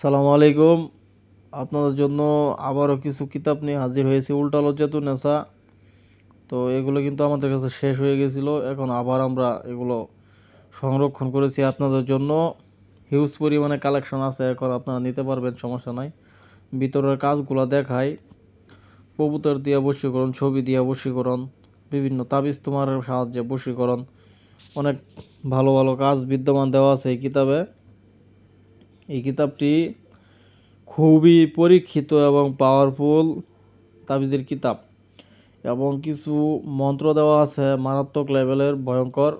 আসসালামু আলাইকুম। আপনাদের জন্য আবারও কিছু কিতাব নিয়ে হাজির হয়েছি, উল্টা লজ্জাতু নেশা। তো এগুলো কিন্তু আমাদের কাছে শেষ হয়ে গেছিল। এখন আবার আমরা এগুলো সংরক্ষণ করেছি আপনাদের জন্য। হিউজ পরিমাণে কালেকশন আছে, এখন আপনারা নিতে পারবেন, সমস্যা নাই। ভিতরের কাজগুলো দেখায় কবুতর দিয়ে বশীকরণ, ছবি দিয়ে বশীকরণ, বিভিন্ন তাবিজ তোমার সাহায্যে বশীকরণ। অনেক ভালো ভালো কাজ বিদ্যমান দেওয়া আছে এই কিতাবে। এই কিতাবটি খুবই পরীক্ষিত এবং পাওয়ারফুল তাবিজের কিতাব এবং কিছু মন্ত্র দেওয়া আছে মারাত্মক লেভেলের, ভয়ঙ্কর।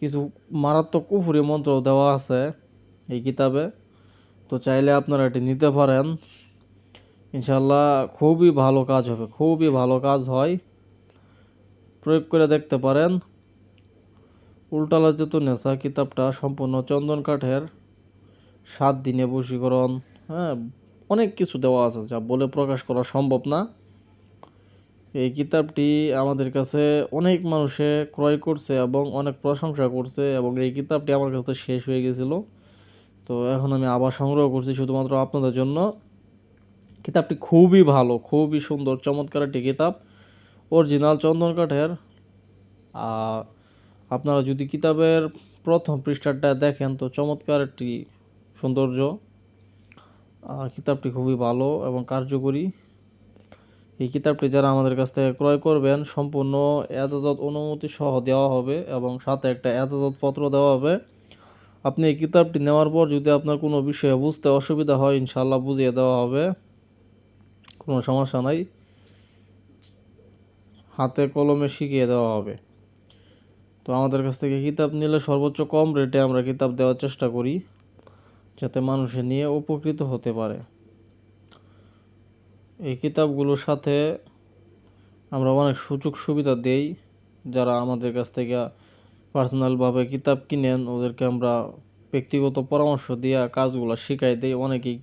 কিছু মারাত্মক কুফুরি মন্ত্র দেওয়া আছে এই কিতাবে। তো চাইলে আপনারা এটি নিতে পারেন। ইনশাল্লাহ খুবই ভালো কাজ হবে, খুবই ভালো কাজ হয়। প্রয়োগ করে দেখতে পারেন। উল্টালা যেত নেশা কিতাবটা সম্পূর্ণ চন্দন কাঠের। সাত দিনে বশীকরণ হ্যাঁ অনেক কিছু দেওয়া আছে যা বলে প্রকাশ করা সম্ভব না। এই কিতাবটি আমাদের কাছে অনেক মানুষে ক্রয় করছে এবং অনেক প্রশংসা করছে এবং এই কিতাবটি আমার কাছে শেষ হয়ে গেছিল। তো এখন আমি আবার সংগ্রহ করছি শুধুমাত্র আপনাদের জন্য। কিতাবটি খুবই ভালো, খুবই সুন্দর, চমৎকার একটি কিতাব। অরিজিনাল চন্দন কাঠের আপনারা যদি কিতাবের প্রথম পৃষ্ঠাটা দেখেন তো চমৎকার একটি সৌন্দর্য কিতাবটি খুবই ভালো এবং কার্যকরী। এই কিতাবটি যারা আমাদের কাছ থেকে ক্রয় করবেন, সম্পূর্ণ এতজাত অনুমতি সহ দেওয়া হবে এবং সাথে একটা এতজাত পত্র দেওয়া হবে। আপনি এই কিতাবটি নেওয়ার পর যদি আপনার কোনো বিষয়ে বুঝতে অসুবিধা হয় ইনশাল্লাহ বুঝিয়ে দেওয়া হবে। কোনো সমস্যা নাই। হাতে কলমে শিখিয়ে দেওয়া হবে। তো আমাদের কাছ থেকে কিতাব নিলে সর্বোচ্চ কম রেটে আমরা কিতাব দেওয়ার চেষ্টা করি। যাতে মানুষে নিয়ে উপকৃত হতে পারে। এই কিতাবগুলোর সাথে আমরা অনেক সুযোগ সুবিধা দেই যারা আমাদের কাছ থেকে পার্সোনালভাবে কিতাব কিনেন। ওদেরকে আমরা ব্যক্তিগত পরামর্শ দিয়ে কাজগুলো শেখাই দিই। অনেকেই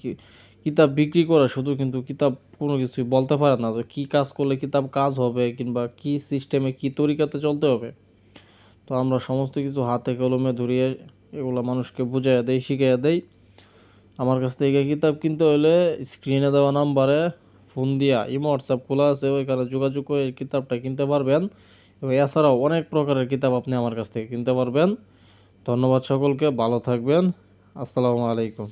কিতাব বিক্রি করে শুধু কিন্তু কিতাব কোনো কিছুই বলতে পারে না যে কী কাজ করলে কিতাব কাজ হবে কিংবা কী সিস্টেমে কী তরিকাতে চলতে হবে। তো আমরা সমস্ত কিছু হাতে কলমে ধরিয়ে এগুলো মানুষকে বুঝাইয়া দেই, শিখাইয়া দেই। আমার কাছ থেকে কিতাব কিনতে হলে স্ক্রিনে দেওয়া নাম্বারে ফোন দিয়া ইমো হোয়াটসঅ্যাপ খোলা আছে, ওইখানে যোগাযোগ করে এই কিতাবটা কিনতে পারবেন। এবং এছাড়াও অনেক প্রকারের কিতাব আপনি আমার কাছ থেকে কিনতে পারবেন। ধন্যবাদ সকলকে, ভালো থাকবেন। আসসালামু আলাইকুম।